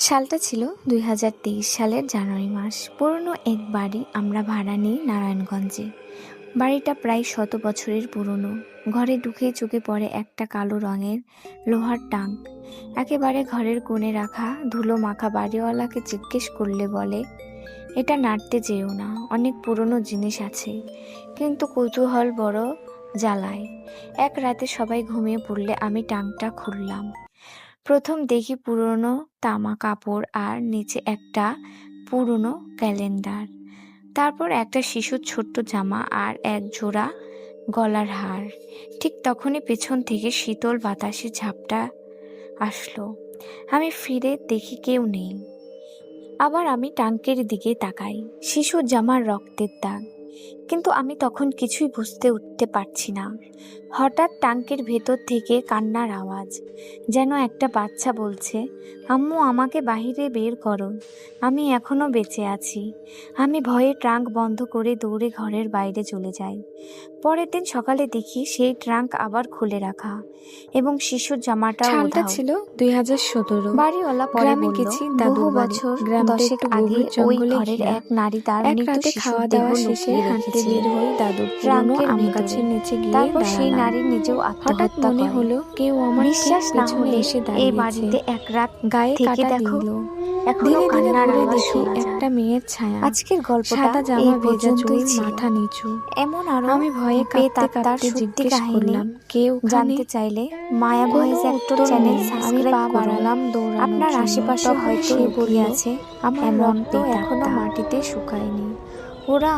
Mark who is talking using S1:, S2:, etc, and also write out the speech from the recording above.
S1: সালটা ছিল দুই হাজার তেইশ সালের জানুয়ারি মাস। পুরনো এক বাড়ি আমরা ভাড়া নিই নারায়ণগঞ্জে। বাড়িটা প্রায় শত বছরের পুরনো। ঘরে ঢুকে চোখে পড়ে একটা কালো রঙের লোহার টাঙ্ক একেবারে ঘরের কোণে রাখা ধুলো মাখা বাড়িওয়ালাকে জিজ্ঞেস করলে বলে, এটা নাড়তে যেও না, অনেক পুরনো জিনিস আছে। কিন্তু কৌতূহল বড় জ্বালায়। এক রাতে সবাই ঘুমিয়ে পড়লে আমি টাংটা খুললাম। প্রথম দেখি পুরনো তামা কাপড় আর নিচে একটা পুরনো ক্যালেন্ডার। তারপর একটা শিশুর ছোট্ট জামা আর এক জোড়া গলার হার। ঠিক তখনই পেছন থেকে শীতল বাতাসে ঝাপটা আসলো। আমি ফিরে দেখি কেউ নেই। আবার আমি টাঙ্কের দিকে তাকাই। শিশুর জামার রক্তের দাগ। কিন্তু আমি তখন কিছুই বুঝতে উঠতে পারছি না। হঠাৎ টাঙ্কের ভেতর থেকে কান্নার আওয়াজ যেন একটা বাচ্চা বলছে আম্মু আমাকে বাহিরে বের করো। আমি এখনও বেঁচে আছি। আমি ভয়ে ট্রাঙ্ক বন্ধ করে দৌড়ে ঘরের বাইরে চলে যাই। পরের দিন সকালে দেখি সেই ট্রাঙ্ক আবার খুলে রাখা এবং শিশুর জামাটা
S2: সালটা ছিল দুই হাজার সতেরো।
S1: বাড়িওয়ালা পরে
S2: গ্রামে গেছি
S1: বহু বছর দশেক আগে ওই ঘরের এক নারী তার
S2: খাওয়া দাওয়া শেষে হাঁটতে বের হই দাদুর পুরনো আম গাছের নিচে গিয়ে
S1: তারপর সেই নারী নিজেও
S2: হঠাৎ মনে হলো কেউ আমার
S1: বিশ্বাস না হলে
S2: এসে
S1: এই বাড়িতে এক রাত
S2: গায়ে কাটা
S1: দেখো,
S2: এখনও
S1: কান্নার
S2: দেখি একটা মেয়ের ছায়া।
S1: আজকের গল্পটা
S2: সাদা জামা ভেজা চুল মাথা নিচু।
S1: এমন আরও
S2: আমি ভয়ে কাঁপতে জিজ্ঞেস করলাম কেউ
S1: জানতে চাইলে মায়া ভয়েস চ্যানেল সাবস্ক্রাইব
S2: বাড়ালাম দৌড়ানোর
S1: আপনার আশেপাশে হয়তো
S2: বলল,
S1: আছে।
S2: আমার
S1: এমন
S2: রক্ত
S1: এখনও
S2: মাটিতে শুকায়নি।
S1: ওরা